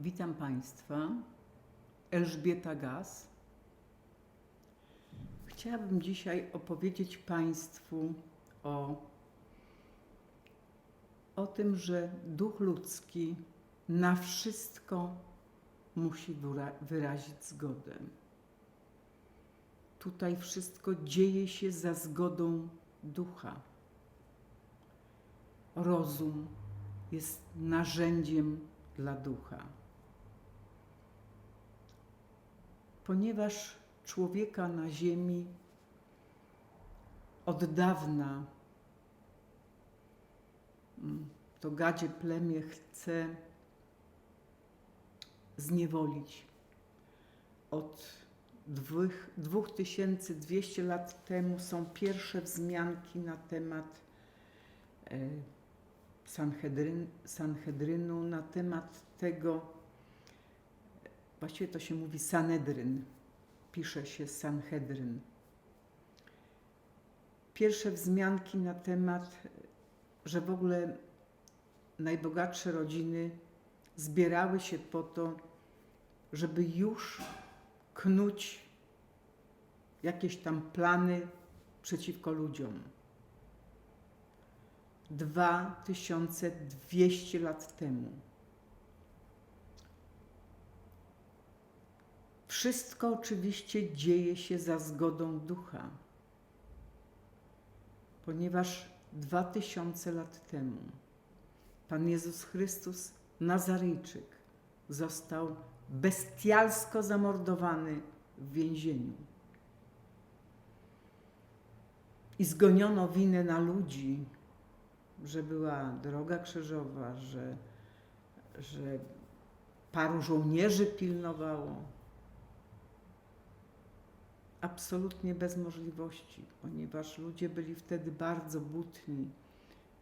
Witam Państwa. Elżbieta Gaz. Chciałabym dzisiaj opowiedzieć Państwu o, o tym, że duch ludzki na wszystko musi wyra- wyrazić zgodę. Tutaj wszystko dzieje się za zgodą ducha. Rozum jest narzędziem dla ducha. Ponieważ człowieka na ziemi od dawna mm, to gadzie plemię chce zniewolić. Od dwóch- 2200 lat temu są pierwsze wzmianki na temat e, Sanhedryn, Sanhedrynu, na temat tego, właściwie to się mówi Sanedryn, pisze się Sanhedryn. Pierwsze wzmianki na temat, że w ogóle najbogatsze rodziny zbierały się po to, żeby już knuć jakieś tam plany przeciwko ludziom. 2200 lat temu. Wszystko oczywiście dzieje się za zgodą ducha, ponieważ 2000 lat temu Pan Jezus Chrystus, Nazaryjczyk, został bestialsko zamordowany w więzieniu. I zgoniono winę na ludzi, że była droga krzyżowa, że, że paru żołnierzy pilnowało. Absolutnie bez możliwości, ponieważ ludzie byli wtedy bardzo butni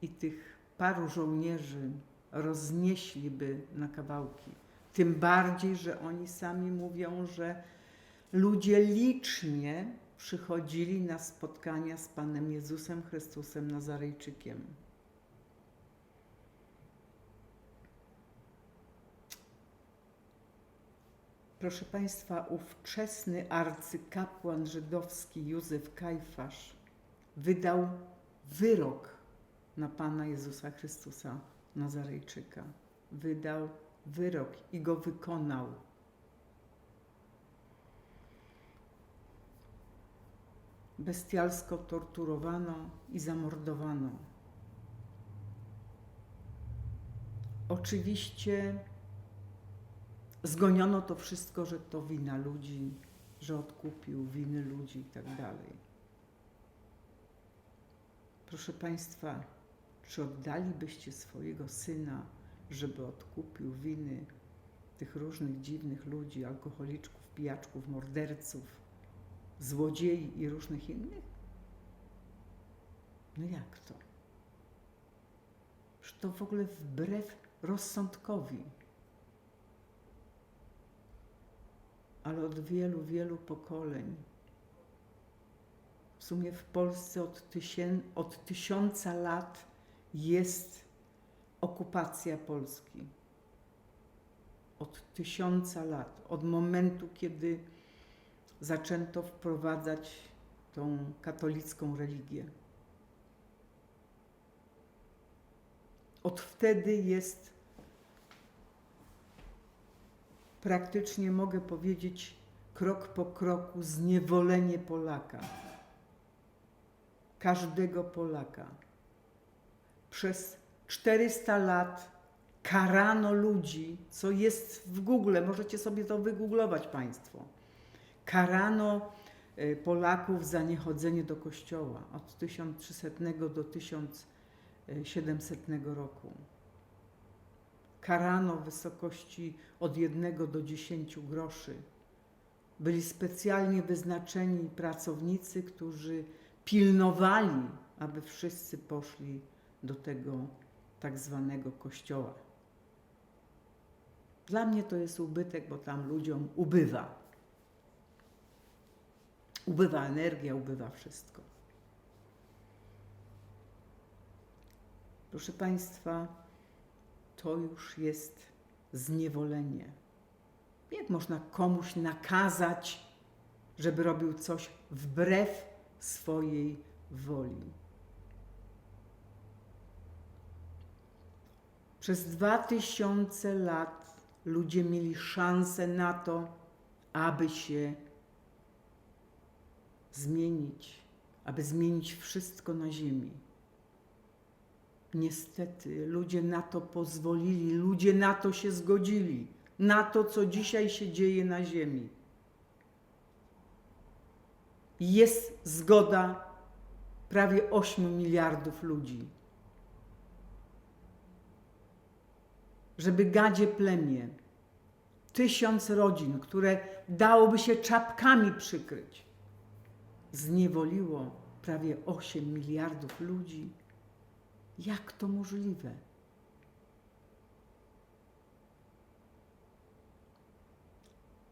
i tych paru żołnierzy roznieśliby na kawałki. Tym bardziej, że oni sami mówią, że ludzie licznie przychodzili na spotkania z Panem Jezusem Chrystusem Nazarejczykiem. Proszę Państwa, ówczesny arcykapłan żydowski Józef Kajfasz wydał wyrok na Pana Jezusa Chrystusa Nazarejczyka. Wydał wyrok i go wykonał. Bestialsko torturowano i zamordowano. Oczywiście zgoniono to wszystko, że to wina ludzi, że odkupił winy ludzi i tak dalej. Proszę Państwa, czy oddalibyście swojego syna, żeby odkupił winy tych różnych dziwnych ludzi, alkoholiczków, pijaczków, morderców, złodziei i różnych innych? No jak to? Że to w ogóle wbrew rozsądkowi. Ale od wielu, wielu pokoleń. W sumie w Polsce od, od tysiąca lat jest okupacja Polski. Od tysiąca lat, od momentu, kiedy zaczęto wprowadzać tą katolicką religię. Od wtedy jest praktycznie mogę powiedzieć krok po kroku zniewolenie Polaka. Każdego Polaka. Przez 400 lat karano ludzi, co jest w Google, możecie sobie to wygooglować Państwo. Karano e, Polaków za niechodzenie do kościoła od 1300 do 1700 roku karano w wysokości od jednego do dziesięciu groszy. Byli specjalnie wyznaczeni pracownicy, którzy pilnowali, aby wszyscy poszli do tego tak zwanego kościoła. Dla mnie to jest ubytek, bo tam ludziom ubywa. Ubywa energia, ubywa wszystko. Proszę Państwa, to już jest zniewolenie. Jak można komuś nakazać, żeby robił coś wbrew swojej woli? Przez dwa tysiące lat ludzie mieli szansę na to, aby się zmienić, aby zmienić wszystko na Ziemi. Niestety ludzie na to pozwolili, ludzie na to się zgodzili, na to, co dzisiaj się dzieje na Ziemi. Jest zgoda prawie 8 miliardów ludzi. Żeby gadzie plemię, tysiąc rodzin, które dałoby się czapkami przykryć, zniewoliło prawie 8 miliardów ludzi. Jak to możliwe?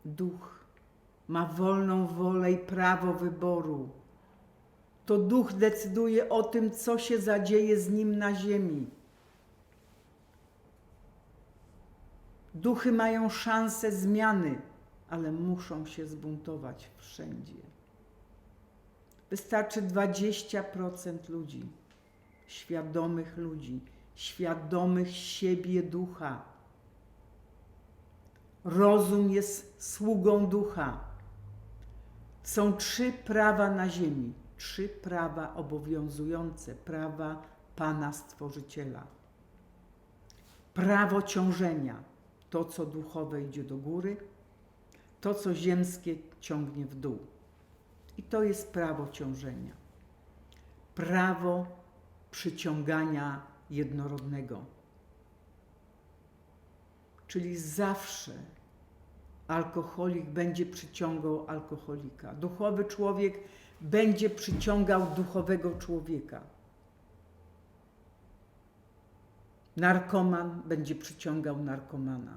Duch ma wolną wolę i prawo wyboru. To duch decyduje o tym, co się zadzieje z nim na ziemi. Duchy mają szansę zmiany, ale muszą się zbuntować wszędzie. Wystarczy 20% ludzi, świadomych ludzi, świadomych siebie ducha. Rozum jest sługą ducha. Są trzy prawa na ziemi, trzy prawa obowiązujące, prawa Pana Stworzyciela. Prawo ciążenia, to co duchowe idzie do góry, to co ziemskie ciągnie w dół. I to jest prawo ciążenia. Prawo przyciągania jednorodnego. Czyli zawsze alkoholik będzie przyciągał alkoholika. Duchowy człowiek będzie przyciągał duchowego człowieka. Narkoman będzie przyciągał narkomana.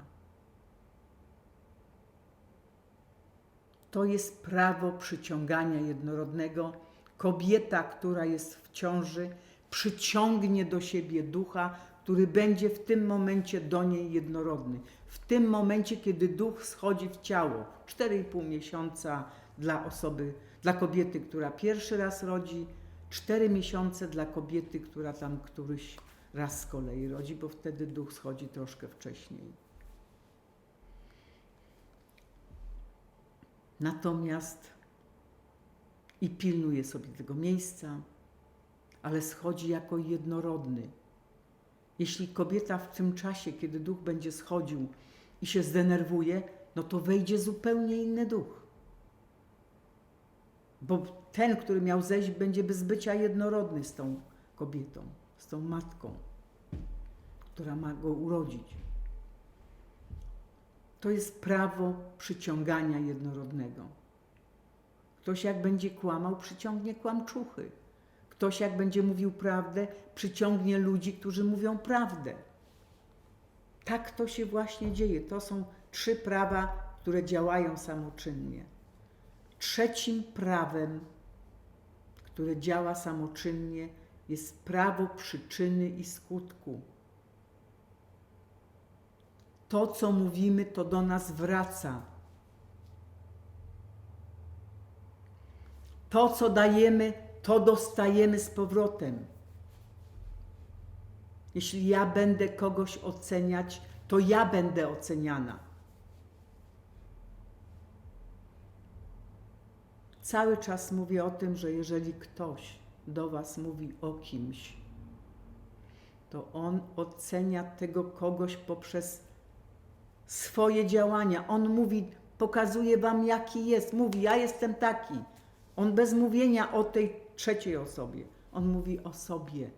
To jest prawo przyciągania jednorodnego. Kobieta, która jest w ciąży, przyciągnie do siebie ducha, który będzie w tym momencie do niej jednorodny. W tym momencie, kiedy duch schodzi w ciało, 4,5 miesiąca dla osoby, dla kobiety, która pierwszy raz rodzi, 4 miesiące dla kobiety, która tam któryś raz z kolei rodzi, bo wtedy duch schodzi troszkę wcześniej. Natomiast i pilnuje sobie tego miejsca, ale schodzi jako jednorodny. Jeśli kobieta w tym czasie, kiedy duch będzie schodził i się zdenerwuje, no to wejdzie zupełnie inny duch. Bo ten, który miał zejść, będzie bez bycia jednorodny z tą kobietą, z tą matką, która ma go urodzić. To jest prawo przyciągania jednorodnego. Ktoś jak będzie kłamał, przyciągnie kłamczuchy. Ktoś jak będzie mówił prawdę, przyciągnie ludzi, którzy mówią prawdę. Tak to się właśnie dzieje. To są trzy prawa, które działają samoczynnie. Trzecim prawem, które działa samoczynnie, jest prawo przyczyny i skutku. To, co mówimy, to do nas wraca. To, co dajemy, to dostajemy z powrotem. Jeśli ja będę kogoś oceniać, to ja będę oceniana. Cały czas mówię o tym, że jeżeli ktoś do Was mówi o kimś, to on ocenia tego kogoś poprzez swoje działania. On mówi, pokazuje Wam, jaki jest. Mówi, ja jestem taki. On bez mówienia o tej trzeciej osobie. On mówi o sobie.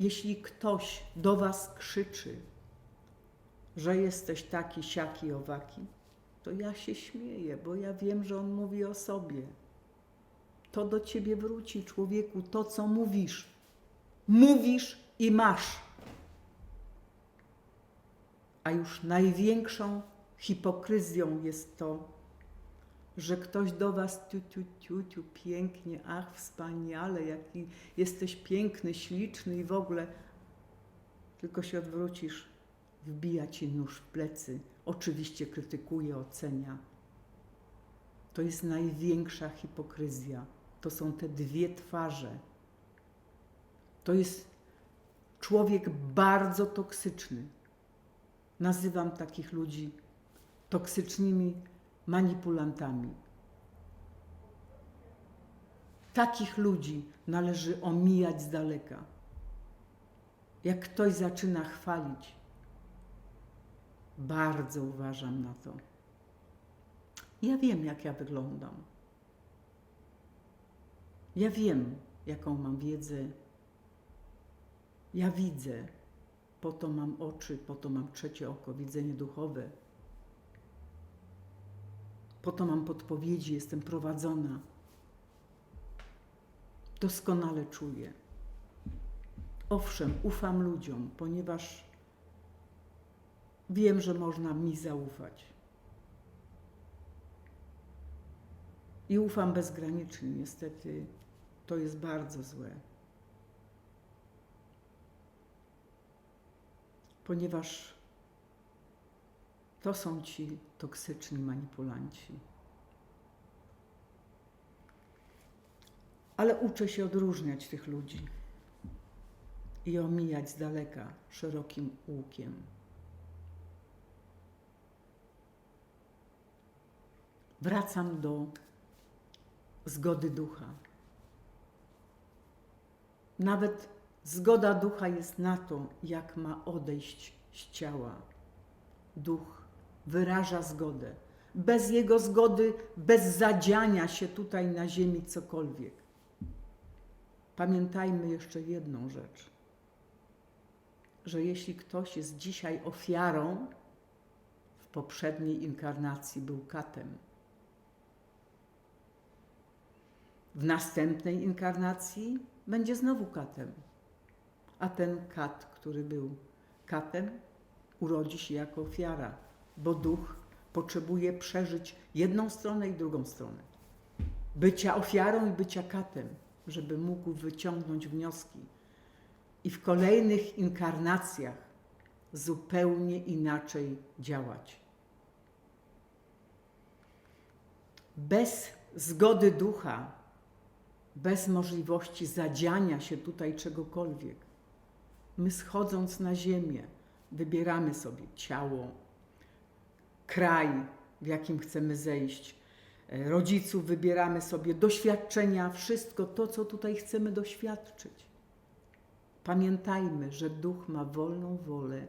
Jeśli ktoś do Was krzyczy, że jesteś taki, siaki, owaki, to ja się śmieję, bo ja wiem, że on mówi o sobie. To do ciebie wróci, człowieku, to co mówisz. Mówisz i masz. A już największą hipokryzją jest to, że ktoś do was tiu, tiu, tiu, tiu, pięknie, ach, wspaniale, jaki jesteś piękny, śliczny i w ogóle, tylko się odwrócisz wbija ci nóż w plecy, oczywiście krytykuje, ocenia. To jest największa hipokryzja. To są te dwie twarze. To jest człowiek bardzo toksyczny. Nazywam takich ludzi toksycznymi manipulantami. Takich ludzi należy omijać z daleka. Jak ktoś zaczyna chwalić, bardzo uważam na to. Ja wiem, jak ja wyglądam. Ja wiem, jaką mam wiedzę. Ja widzę. Po to mam oczy, po to mam trzecie oko, widzenie duchowe. Po to mam podpowiedzi, jestem prowadzona. Doskonale czuję. Owszem, ufam ludziom, ponieważ wiem, że można mi zaufać. I ufam bezgranicznie. Niestety to jest bardzo złe. Ponieważ to są ci toksyczni manipulanci. Ale uczę się odróżniać tych ludzi i omijać z daleka szerokim łukiem. Wracam do zgody ducha. Nawet zgoda ducha jest na to, jak ma odejść z ciała. Duch wyraża zgodę. Bez jego zgody, bez zadziania się tutaj na ziemi cokolwiek. Pamiętajmy jeszcze jedną rzecz, że jeśli ktoś jest dzisiaj ofiarą, w poprzedniej inkarnacji był katem. W następnej inkarnacji będzie znowu katem. A ten kat, który był katem, urodzi się jako ofiara, bo duch potrzebuje przeżyć jedną stronę i drugą stronę. Bycia ofiarą i bycia katem, żeby mógł wyciągnąć wnioski. I w kolejnych inkarnacjach zupełnie inaczej działać. Bez zgody ducha bez możliwości zadziania się tutaj czegokolwiek. My schodząc na ziemię, wybieramy sobie ciało, kraj, w jakim chcemy zejść, e, rodziców wybieramy sobie, doświadczenia, wszystko to, co tutaj chcemy doświadczyć. Pamiętajmy, że duch ma wolną wolę,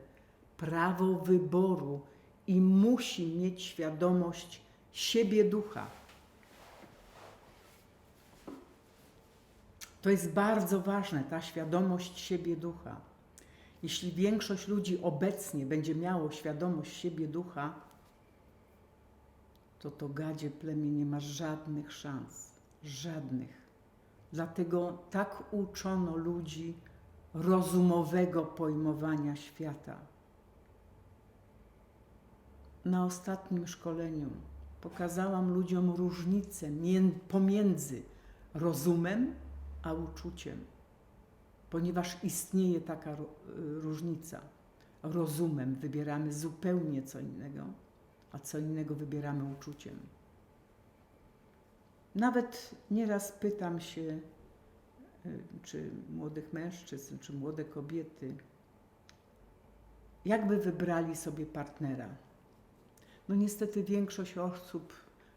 prawo wyboru i musi mieć świadomość siebie ducha. To jest bardzo ważne, ta świadomość siebie ducha. Jeśli większość ludzi obecnie będzie miało świadomość siebie ducha, to to gadzie plemię nie ma żadnych szans. Żadnych. Dlatego tak uczono ludzi rozumowego pojmowania świata. Na ostatnim szkoleniu pokazałam ludziom różnicę pomiędzy rozumem a uczuciem, ponieważ istnieje taka różnica. Rozumem wybieramy zupełnie co innego, a co innego wybieramy uczuciem. Nawet nieraz pytam się, y, czy młodych mężczyzn, czy młode kobiety, jakby wybrali sobie partnera. No niestety większość osób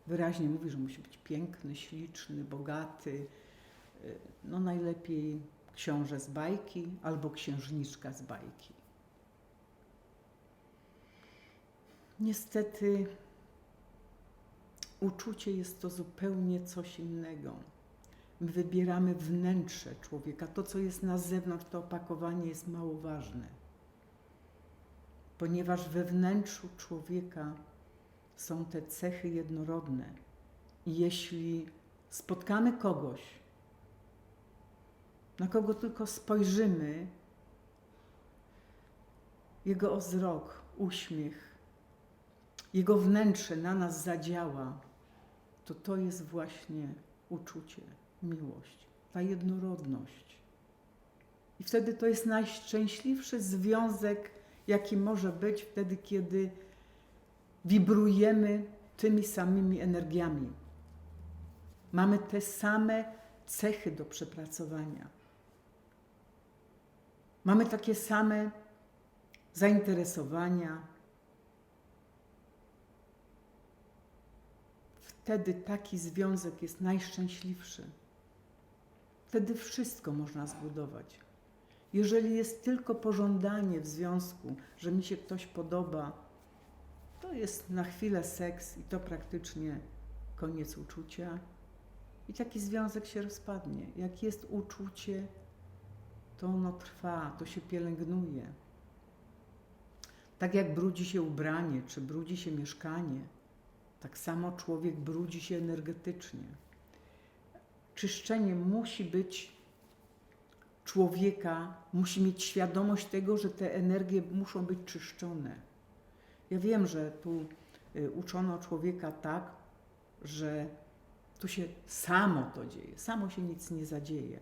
wyraźnie mówi, że musi być piękny, śliczny, bogaty, no najlepiej książę z bajki albo księżniczka z bajki. Niestety uczucie jest to zupełnie coś innego. My wybieramy wnętrze człowieka. To, co jest na zewnątrz, to opakowanie jest mało ważne. Ponieważ we wnętrzu człowieka są te cechy jednorodne. I jeśli spotkamy kogoś, na kogo tylko spojrzymy, jego wzrok, uśmiech, jego wnętrze na nas zadziała, to to jest właśnie uczucie, miłość, ta jednorodność. I wtedy to jest najszczęśliwszy związek, jaki może być wtedy, kiedy wibrujemy tymi samymi energiami. Mamy te same cechy do przepracowania. Mamy takie same zainteresowania. Wtedy taki związek jest najszczęśliwszy. Wtedy wszystko można zbudować. Jeżeli jest tylko pożądanie w związku, że mi się ktoś podoba, to jest na chwilę seks i to praktycznie koniec uczucia. I taki związek się rozpadnie. Jak jest uczucie, to ono trwa, to się pielęgnuje. Tak jak brudzi się ubranie, czy brudzi się mieszkanie, tak samo człowiek brudzi się energetycznie. Czyszczenie musi być człowieka, musi mieć świadomość tego, że te energie muszą być czyszczone. Ja wiem, że tu y, uczono człowieka tak, że tu się samo to dzieje, samo się nic nie zadzieje.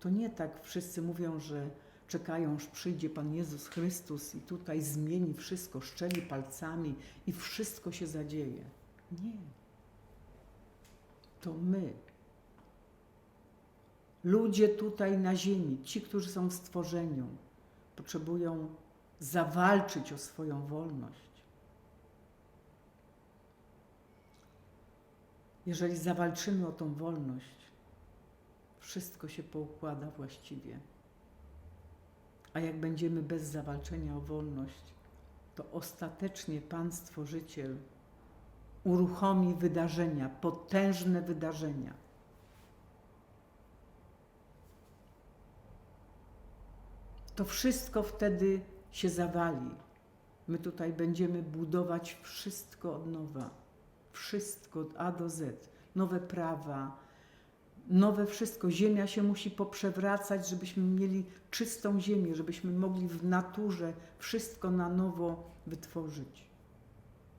To nie tak wszyscy mówią, że czekają, aż przyjdzie Pan Jezus Chrystus i tutaj zmieni wszystko, szczeli palcami i wszystko się zadzieje. Nie. To my. Ludzie tutaj na ziemi, ci, którzy są w stworzeniu, potrzebują zawalczyć o swoją wolność. Jeżeli zawalczymy o tą wolność, wszystko się poukłada właściwie. A jak będziemy bez zawalczenia o wolność, to ostatecznie Pan Stworzyciel uruchomi wydarzenia, potężne wydarzenia. To wszystko wtedy się zawali. My tutaj będziemy budować wszystko od nowa. Wszystko od A do Z. Nowe prawa, nowe wszystko. Ziemia się musi poprzewracać, żebyśmy mieli czystą ziemię, żebyśmy mogli w naturze wszystko na nowo wytworzyć.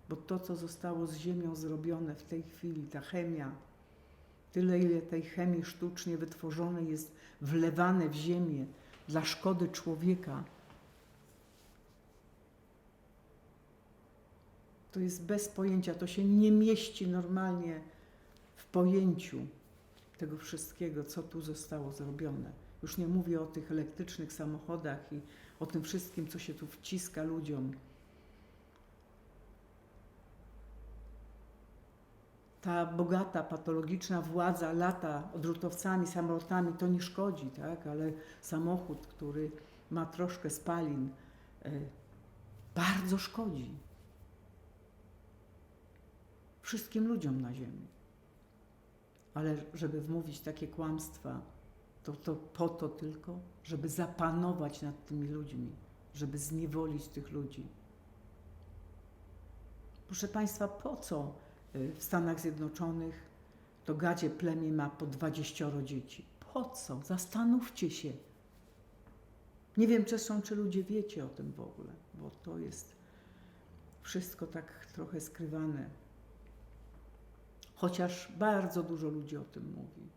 Bo to, co zostało z ziemią zrobione w tej chwili, ta chemia, tyle ile tej chemii sztucznie wytworzonej jest wlewane w ziemię dla szkody człowieka, to jest bez pojęcia, to się nie mieści normalnie w pojęciu tego wszystkiego, co tu zostało zrobione. Już nie mówię o tych elektrycznych samochodach i o tym wszystkim, co się tu wciska ludziom. Ta bogata, patologiczna władza lata odrzutowcami, samolotami, to nie szkodzi, tak? ale samochód, który ma troszkę spalin, y, bardzo szkodzi wszystkim ludziom na ziemi. Ale żeby wmówić takie kłamstwa, to, to po to tylko, żeby zapanować nad tymi ludźmi, żeby zniewolić tych ludzi. Proszę Państwa, po co y, w Stanach Zjednoczonych to gadzie plemię ma po 20 dzieci? Po co? Zastanówcie się. Nie wiem, czy są, czy ludzie wiecie o tym w ogóle, bo to jest wszystko tak trochę skrywane chociaż bardzo dużo ludzi o tym mówi.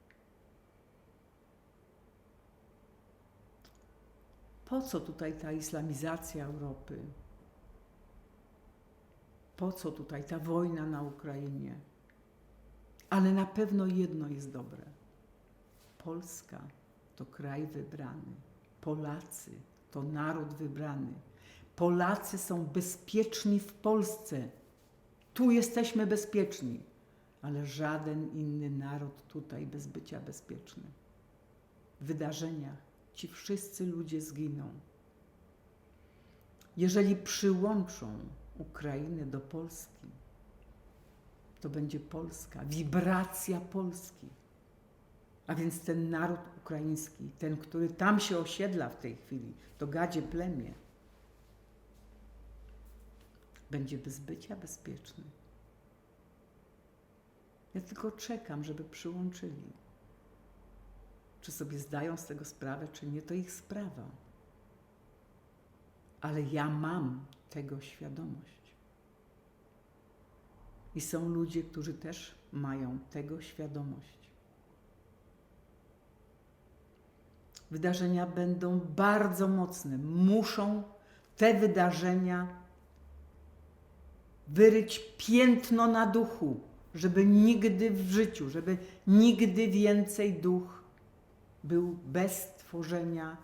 Po co tutaj ta islamizacja Europy? Po co tutaj ta wojna na Ukrainie? Ale na pewno jedno jest dobre. Polska to kraj wybrany. Polacy to naród wybrany. Polacy są bezpieczni w Polsce. Tu jesteśmy bezpieczni ale żaden inny naród tutaj bez bycia bezpieczny. W wydarzeniach ci wszyscy ludzie zginą. Jeżeli przyłączą Ukrainę do Polski, to będzie Polska, wibracja Polski. A więc ten naród ukraiński, ten, który tam się osiedla w tej chwili, to gadzie plemię, będzie bez bycia bezpieczny. Ja tylko czekam, żeby przyłączyli. Czy sobie zdają z tego sprawę, czy nie, to ich sprawa. Ale ja mam tego świadomość. I są ludzie, którzy też mają tego świadomość. Wydarzenia będą bardzo mocne, muszą te wydarzenia wyryć piętno na duchu, żeby nigdy w życiu, żeby nigdy więcej duch był bez tworzenia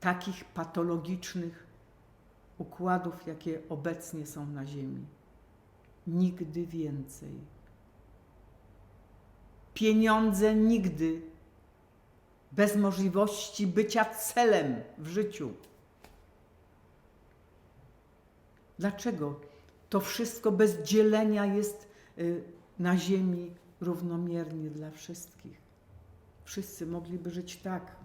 takich patologicznych układów, jakie obecnie są na Ziemi. Nigdy więcej. Pieniądze nigdy bez możliwości bycia celem w życiu. Dlaczego to wszystko bez dzielenia jest na Ziemi równomiernie dla wszystkich? Wszyscy mogliby żyć tak.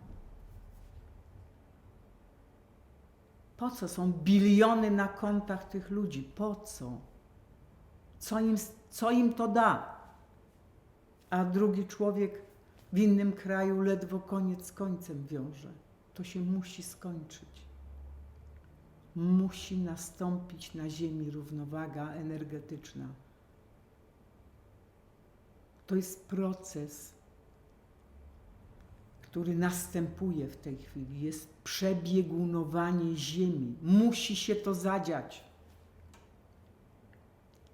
Po co są biliony na kontach tych ludzi? Po co? Co im, co im to da? A drugi człowiek w innym kraju ledwo koniec z końcem wiąże. To się musi skończyć. Musi nastąpić na Ziemi równowaga energetyczna. To jest proces, który następuje w tej chwili. Jest przebiegunowanie Ziemi. Musi się to zadziać.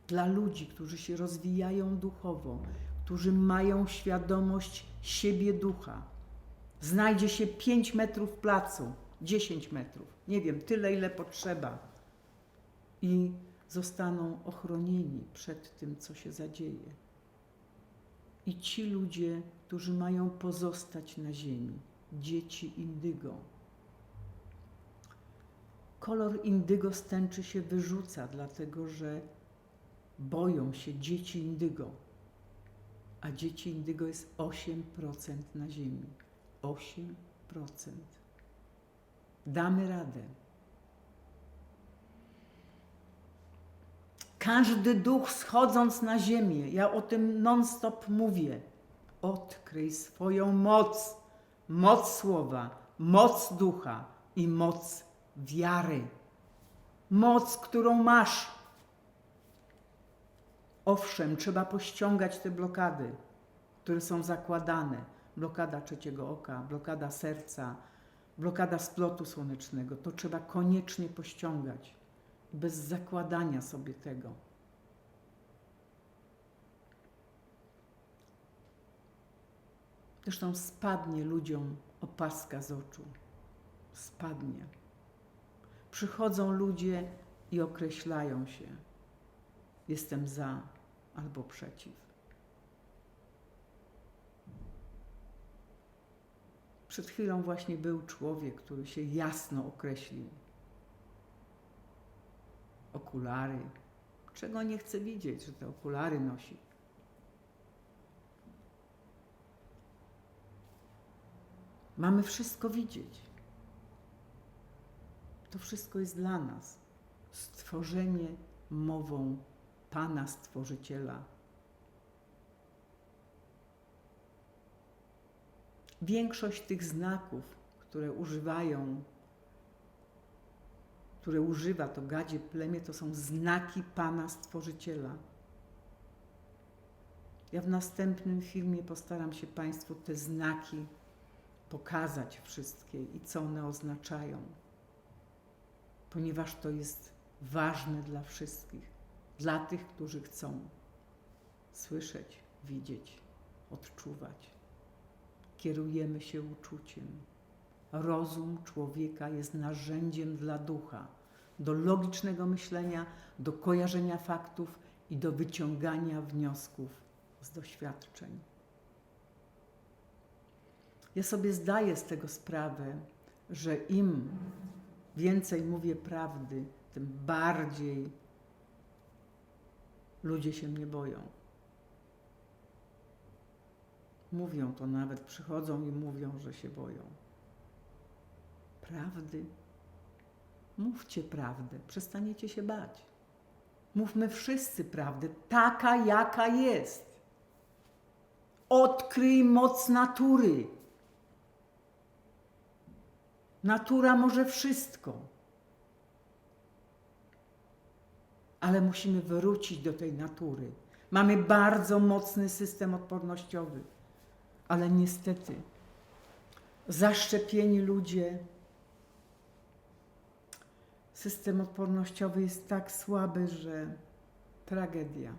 Dla ludzi, którzy się rozwijają duchowo, którzy mają świadomość siebie ducha. Znajdzie się 5 metrów placu, 10 metrów, nie wiem, tyle ile potrzeba. I zostaną ochronieni przed tym, co się zadzieje. I ci ludzie, którzy mają pozostać na ziemi, dzieci indygo. Kolor indygo stęczy się wyrzuca, dlatego że boją się dzieci indygo a dzieci indygo jest 8% na Ziemi. 8%. Damy radę. Każdy duch schodząc na ziemię, ja o tym non-stop mówię, odkryj swoją moc, moc słowa, moc ducha i moc wiary. Moc, którą masz Owszem, trzeba pościągać te blokady, które są zakładane. Blokada trzeciego oka, blokada serca, blokada splotu słonecznego. To trzeba koniecznie pościągać, bez zakładania sobie tego. Zresztą spadnie ludziom opaska z oczu. Spadnie. Przychodzą ludzie i określają się. Jestem za, albo przeciw. Przed chwilą właśnie był człowiek, który się jasno określił. Okulary. Czego nie chce widzieć, że te okulary nosi? Mamy wszystko widzieć. To wszystko jest dla nas. Stworzenie mową Pana Stworzyciela. Większość tych znaków, które używają, które używa to gadzie plemię, to są znaki Pana Stworzyciela. Ja w następnym filmie postaram się Państwu te znaki pokazać wszystkie i co one oznaczają, ponieważ to jest ważne dla wszystkich dla tych, którzy chcą słyszeć, widzieć, odczuwać. Kierujemy się uczuciem. Rozum człowieka jest narzędziem dla ducha, do logicznego myślenia, do kojarzenia faktów i do wyciągania wniosków z doświadczeń. Ja sobie zdaję z tego sprawę, że im więcej mówię prawdy, tym bardziej Ludzie się mnie boją. Mówią to nawet, przychodzą i mówią, że się boją. Prawdy. Mówcie prawdę, przestaniecie się bać. Mówmy wszyscy prawdę, taka jaka jest. Odkryj moc natury. Natura może wszystko. ale musimy wrócić do tej natury. Mamy bardzo mocny system odpornościowy, ale niestety zaszczepieni ludzie system odpornościowy jest tak słaby, że tragedia.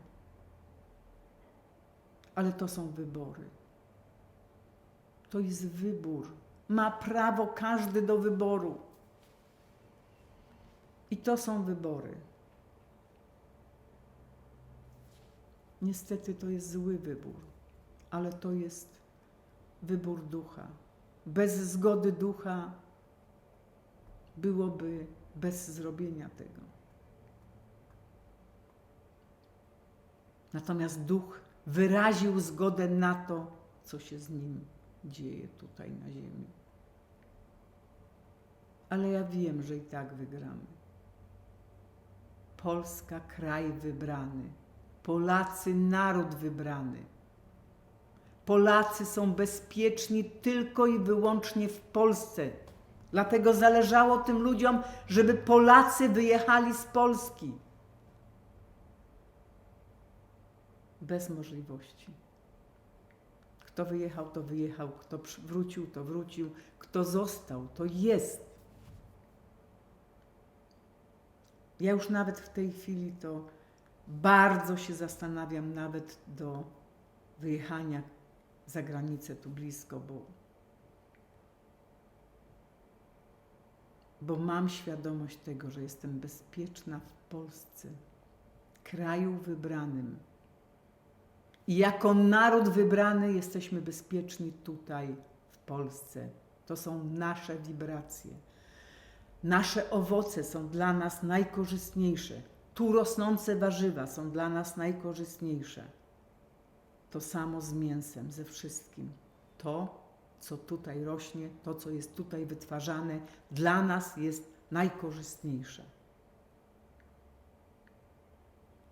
Ale to są wybory. To jest wybór. Ma prawo każdy do wyboru. I to są wybory. Niestety to jest zły wybór, ale to jest wybór ducha. Bez zgody ducha byłoby bez zrobienia tego. Natomiast duch wyraził zgodę na to, co się z nim dzieje tutaj na ziemi. Ale ja wiem, że i tak wygramy. Polska kraj wybrany. Polacy naród wybrany. Polacy są bezpieczni tylko i wyłącznie w Polsce. Dlatego zależało tym ludziom, żeby Polacy wyjechali z Polski. Bez możliwości. Kto wyjechał, to wyjechał. Kto wrócił, to wrócił. Kto został, to jest. Ja już nawet w tej chwili to bardzo się zastanawiam nawet do wyjechania za granicę tu blisko, bo, bo mam świadomość tego, że jestem bezpieczna w Polsce, kraju wybranym. I jako naród wybrany jesteśmy bezpieczni tutaj w Polsce. To są nasze wibracje. Nasze owoce są dla nas najkorzystniejsze. Tu rosnące warzywa są dla nas najkorzystniejsze. To samo z mięsem, ze wszystkim. To, co tutaj rośnie, to, co jest tutaj wytwarzane, dla nas jest najkorzystniejsze.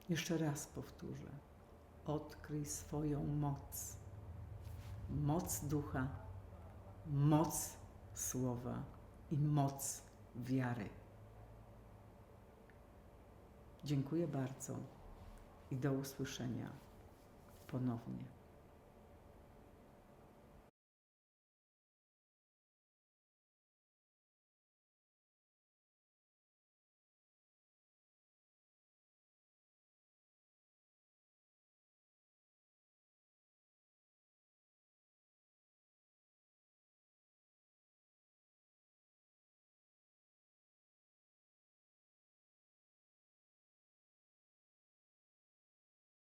Jeszcze raz powtórzę. Odkryj swoją moc. Moc ducha, moc słowa i moc wiary. Dziękuję bardzo i do usłyszenia ponownie.